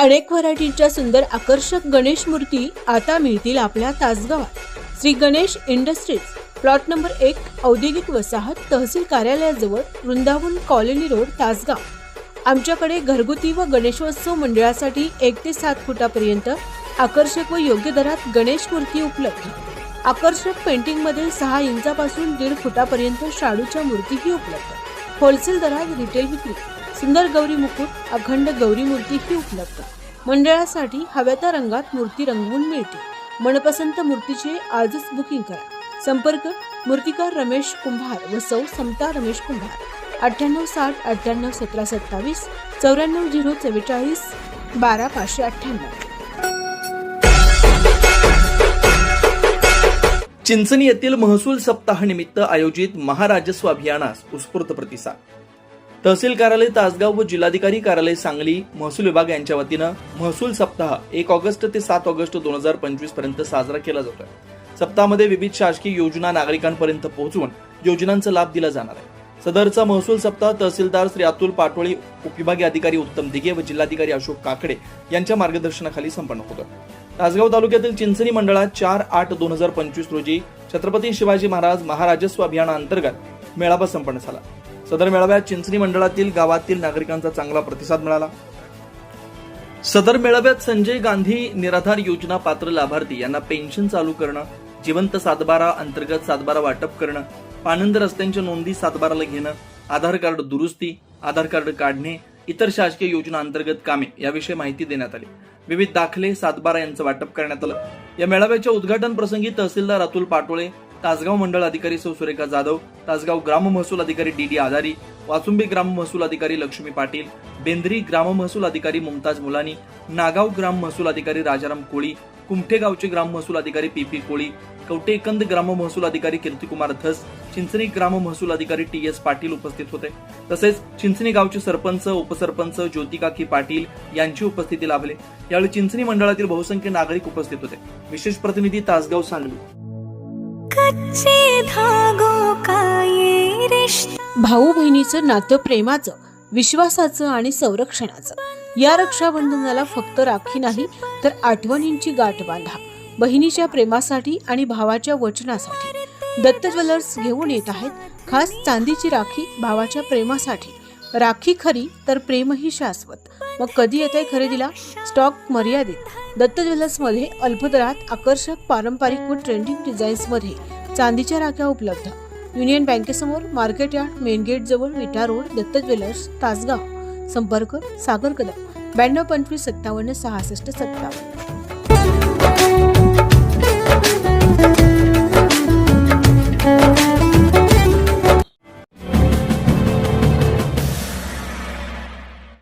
अनेक व्हरायटीच्या सुंदर आकर्षक गणेश मूर्ती आता मिळतील आपल्या तासगावात. Shri Ganesh industries plot number एक औद्योगिक वसाहत तहसील कार्यालयाजवळ वृंदावन कॉलनी रोड तासगाव. आमच्याकडे घरगुती व गणेशोत्सव मंडळासाठी एक ते सात फुटापर्यंत आकर्षक व योग्य दरात गणेश मूर्ती उपलब्ध. आकर्षक पेंटिंगमध्ये सहा इंचापासून दीड फुटापर्यंत शाडूच्या मूर्तीही उपलब्ध. होलसेल दरात रिटेल विक्री. सुंदर गौरी मुकुट अखंड गौरी मूर्ती ही उपलब्ध. मंडळासाठी हव्या त्या रंगात मूर्ती रंगवून मिळते. मनपसंत मूर्तीचे आजच बुकिंग करा. संपर्क मूर्तिकार रमेश कुंभार व सौ समता रमेश कुंभार. अठ्ठ्याण्णव साठ अठ्ठ्याण्णव सतरा सत्तावीस चौऱ्याण्णव झिरो चव्वेचाळीस बारा पाचशे अठ्ठ्याण्णव. चिंचणी येथील महसूल सप्ताहानिमित्त आयोजित महाराजस्व अभियानास उत्स्फूर्त प्रतिसाद. तहसील कार्यालय तासगाव व जिल्हाधिकारी कार्यालय सांगली महसूल विभाग यांच्या वतीनं महसूल सप्ताह एक ऑगस्ट ते सात ऑगस्ट दोन हजार पंचवीसपर्यंत साजरा केला जातोय. सप्ताहामध्ये विविध शासकीय योजना नागरिकांपर्यंत पोहोचवून योजनांचा लाभ दिला जाणार आहे. सदरचा महसूल सप्ताह तहसीलदार श्री अतुल पाटोळी उपविभागीय अधिकारी उत्तम दिघे व जिल्हाधिकारी अशोक काकडे यांच्या मार्गदर्शनाखाली संपन्न होतो तासगाव तालुक्यातील चिंचणी मंडळात चार आठ दोन हजार पंचवीस रोजी छत्रपती शिवाजी महाराज महाराजस्व अभियानाअंतर्गत मेळावा संपन्न झाला. सदर मेळाव्यात चिंचणी मंडळातील गावातील नागरिकांचा चांगला प्रतिसाद मिळाला. सदर मेळाव्यात संजय गांधी निराधार योजना पात्र लाभार्थी यांना पेन्शन चालू करणं जिवंत सातबारा अंतर्गत सातबारा वाटप करणं पानंद रस्त्यांच्या नोंदी सातबाराला घेणं आधार कार्ड दुरुस्ती आधार कार्ड काढणे इतर शासकीय योजना अंतर्गत कामे याविषयी माहिती देण्यात आली. विविध दाखले सातबारा यांचं वाटप करण्यात आलं. या मेळाव्याच्या उद्घाटन प्रसंगी तहसीलदार अतुल पाटोळे तासगाव मंडळ अधिकारी सौ सुरेखा जाधव तासगाव ग्राम महसूल अधिकारी डी डी आधारी वासुंबी ग्राम महसूल अधिकारी लक्ष्मी पाटील बेंद्री ग्राम महसूल अधिकारी मुमताज मुलानी नागाव ग्राम महसूल अधिकारी राजाराम कोळी कुमठेगावचे ग्राम महसूल अधिकारी पी पी कोळी कवटेकंद ग्राम महसूल अधिकारी कीर्तिकुमार धस चिंचणी ग्राम महसूल अधिकारी टी एस पाटील उपस्थित होते. तसेच चिंचणी गावचे सरपंच उपसरपंच ज्योतिकाकी पाटील यांची उपस्थिती लाभले. यावेळी चिंचणी मंडळातील बहुसंख्य नागरिक उपस्थित होते. विशेष प्रतिनिधी तासगाव सांगली. कच्चे धागों का ये रिश्ता? भाऊ बहिणीचं नातं प्रेमाचं विश्वासाचं आणि संरक्षणाचं. या रक्षाबंधनाला फक्त राखी नाही तर आठवणींची गाठ बांधा. बहिणीच्या प्रेमासाठी आणि भावाच्या वचनासाठी. दत्त ज्वेलर्स घेऊन येत आहेत. खास चांदीची राखी भावाच्या प्रेमासाठी. राखी खरी तर प्रेमही शाश्वत. मग कधी येते खरेदीला? स्टॉक मर्यादित. दत्त ज्वेलर्समध्ये अल्पदरात आकर्षक पारंपरिक व ट्रेंडिंग डिझाईन्समध्ये चांदीच्या राख्या उपलब्ध. युनियन बँकेसमोर मार्केट यार्ड मेन गेट जवळ विटा रोड दत्त ज्वेलर्स तासगाव. संपर्क सागर कदम. ब्याण्णव पंचवीस सत्तावन्न सहासष्ट सत्तावन्न.